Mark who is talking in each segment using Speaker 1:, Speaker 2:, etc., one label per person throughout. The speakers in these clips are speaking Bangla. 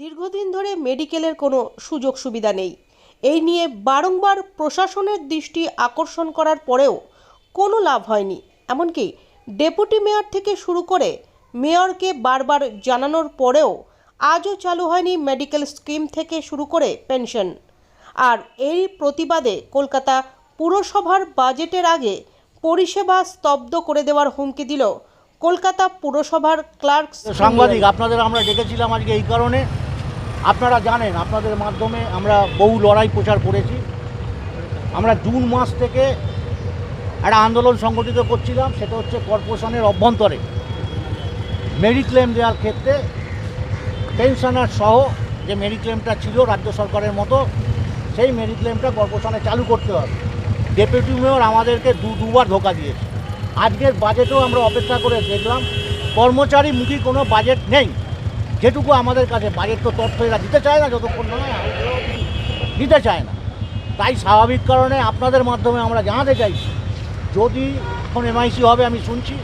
Speaker 1: দীর্ঘদিন ধরে মেডিকেলের কোনো সুযোগ সুবিধা নেই। এই নিয়ে বারংবার প্রশাসনের দৃষ্টি আকর্ষণ করার পরেও কোনো লাভ হয়নি। এমনকি ডেপুটি মেয়র থেকে শুরু করে মেয়রকে বারবার জানানোর পরেও আজও চালু হয়নি মেডিকেল স্কিম থেকে শুরু করে পেনশন। আর এই প্রতিবাদে কলকাতা পুরসভার বাজেটের আগে পরিষেবা স্তব্ধ করে দেওয়ার হুমকি দিল কলকাতা পুরসভার ক্লার্ক
Speaker 2: সাংবাদিক, আপনাদের আমরা ডেকেছিলাম আজকে এই কারণে। আপনারা জানেন, আপনাদের মাধ্যমে আমরা বহু লড়াই প্রচার করেছি। আমরা জুন মাস থেকে একটা আন্দোলন সংগঠিত করছিলাম, সেটা হচ্ছে কর্পোরেশনের অভ্যন্তরে। মেডিক্লেম দেওয়ার ক্ষেত্রে পেনশনার সহ যে মেডিক্লেমটা ছিল রাজ্য সরকারের মতো, সেই মেডিক্লেমটা কর্পোরেশনে চালু করতে হবে। ডেপুটি মেয়র আমাদেরকে দু, দুবার ধোকা দিয়েছে। আজকের বাজেটেও আমরা অপেক্ষা করে দেখলাম, কর্মচারী কর্মচারীমুখী কোনো বাজেট নেই। যেটুকু আমাদের কাছে বাজেট তো তথ্য এরা দিতে চায় না, যতক্ষণ নয় দিতে চায় না। তাই স্বাভাবিক কারণে আপনাদের মাধ্যমে আমরা জানাতে চাইছি, যদি এখন এমআইসি হবে আমি শুনছি,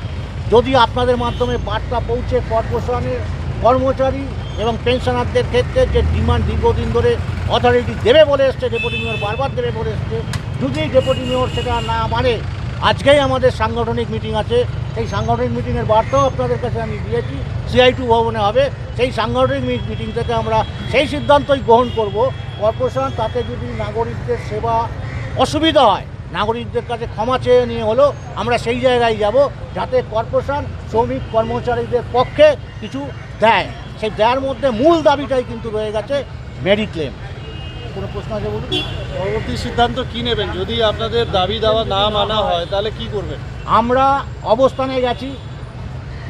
Speaker 2: যদি আপনাদের মাধ্যমে বার্তা পৌঁছে কর্পোরেশনের কর্মচারী এবং পেনশনারদের ক্ষেত্রে যে ডিমান্ড দীর্ঘদিন ধরে অথরিটি দেবে বলে এসছে ডেপুটি মেয়র বারবার দেবে বলে এসছে, যদি ডেপুটি মেয়র সেটা না মানে আজকেই আমাদের সাংগঠনিক মিটিং আছে সেই সাংগঠনিক মিটিংয়ের বার্তাও আপনাদের কাছে আমি দিয়েছি। সিআই টু ভবনে হবে। সেই সাংগঠনিক মিটিং থেকে আমরা সেই সিদ্ধান্তই গ্রহণ করব। কর্পোরেশন তাতে যদি নাগরিকদের সেবা অসুবিধা হয়, নাগরিকদের কাছে ক্ষমা চেয়ে নিয়ে হলো আমরা সেই জায়গায় যাব যাতে কর্পোরেশন শ্রমিক কর্মচারীদের পক্ষে কিছু দেয়। সেই দেওয়ার মধ্যে মূল দাবিটাই কিন্তু রয়ে গেছে মেডিক্লেম কোনো প্রশ্ন আছে বলুন?
Speaker 3: পরবর্তী সিদ্ধান্ত কী নেবেন? যদি আপনাদের দাবি দাওয়া না মানা হয়, তাহলে কি করবেন?
Speaker 2: আমরা অবস্থানে গেছি,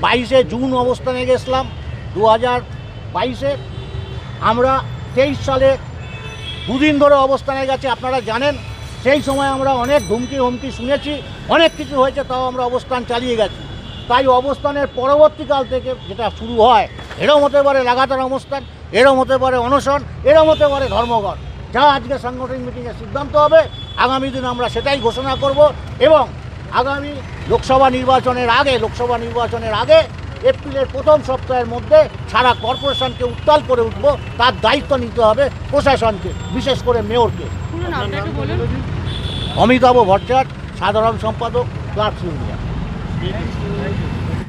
Speaker 2: বাইশে জুন অবস্থানে গেছিলাম দু হাজার বাইশে। আমরা তেইশ সালে দুদিন ধরে অবস্থানে গেছি, আপনারা জানেন, সেই সময় আমরা অনেক ধুমকি, হুমকি শুনেছি, অনেক কিছু হয়েছে, তাও আমরা অবস্থান চালিয়ে গেছি। তাই অবস্থানের পরবর্তীকাল থেকে যেটা শুরু হয়, এরম হতে পারে লাগাতার অবস্থান, এরম হতে পারে অনশন, এরম হতে পারে ধর্মঘট। যা আজকে সাংগঠনিক মিটিংয়ে সিদ্ধান্ত হবে, আগামী দিন আমরা সেটাই ঘোষণা করব এবং আগামী লোকসভা নির্বাচনের আগে লোকসভা নির্বাচনের আগে এপ্রিলের প্রথম সপ্তাহের মধ্যে সারা কর্পোরেশনকে উত্তাল করে উঠব তার দায়িত্ব নিতে হবে প্রশাসনকে বিশেষ করে মেয়রকে। অমিতাভ ভট্টাচার্য সাধারণ সম্পাদক ক্লার্কস ইউনিয়ন।